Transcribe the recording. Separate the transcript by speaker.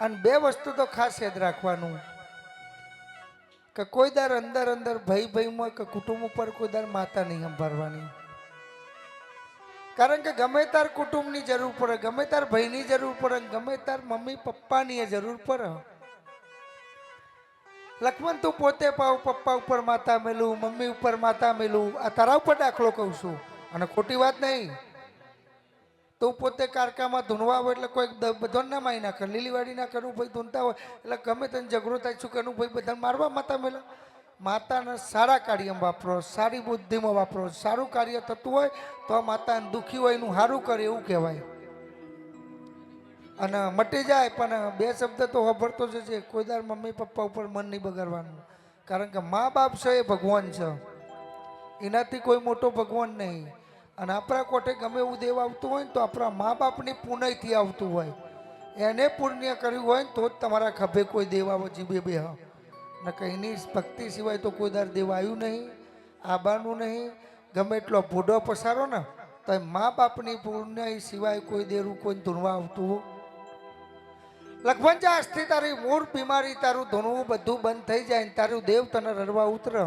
Speaker 1: અને બે વસ્તુ તો ખાસ યાદ રાખવાનું. કે કોઈ દર અંદર અંદર ભાઈ ભાઈમાં કે કુટુંબ ઉપર કોઈ દર માતા નહીં સંભાળવાની. કારણ કે ગમે તાર કુટુંબની જરૂર પડે, ગમે તાર ભાઈની જરૂર પડે ગમે તાર મમ્મી પપ્પાની જરૂર પડે. લક્ષ્મણ, તું પોતે પાવ પપ્પા ઉપર માતા મેલું, મમ્મી ઉપર માતા મેલું. આ તારા ઉપર દાખલો કહું છું. અને ખોટી વાત નહીં. તું પોતે કારકામાં ધૂણવા હોય એટલે કોઈ બધો ના માય ના કર લીલીવાડી ના કરવું ભાઈ ધૂનતા હોય. એટલે ગમે તને ઝઘડો થાય છું કરવું ભાઈ બધા મારવા માતા મેલા. માતાને સારા કાર્યમાં વાપરો, સારી બુદ્ધિમાં વાપરો. સારું કાર્ય થતું હોય તો આ માતાને દુઃખી હોય એનું સારું કરે એવું કહેવાય. અને મટી જાય, પણ બે શબ્દ તો વાપરતો જ છે કોઈ દાર મમ્મી પપ્પા ઉપર મન નહીં બગાડવાનું. કારણ કે મા બાપ છે એ ભગવાન છે. એનાથી કોઈ મોટો ભગવાન નહીં. અને આપણા કોઠે ગમે એવું દેવ આવતું હોય ને તો આપણા મા બાપની પુણ્યથી આવતું હોય. એને પુણ્ય કર્યું હોય ને તો જ તમારા ખભે કોઈ દેવ આવો જીબે બે ને કંઈની ભક્તિ સિવાય તો કોઈ દર દેવ આવ્યું નહીં, આબાનું નહીં, ગમે એટલો ભૂડો પસારો ને તો મા બાપની પુણ્ય સિવાય કોઈ દેરું કોઈ ધૂણવા આવતું લખમણ જા આજથી તારી મૂળ બીમારી તારું ધૂણવું બધું બંધ થઈ જાય ને તારું દેવ તને રડવા ઉતરે.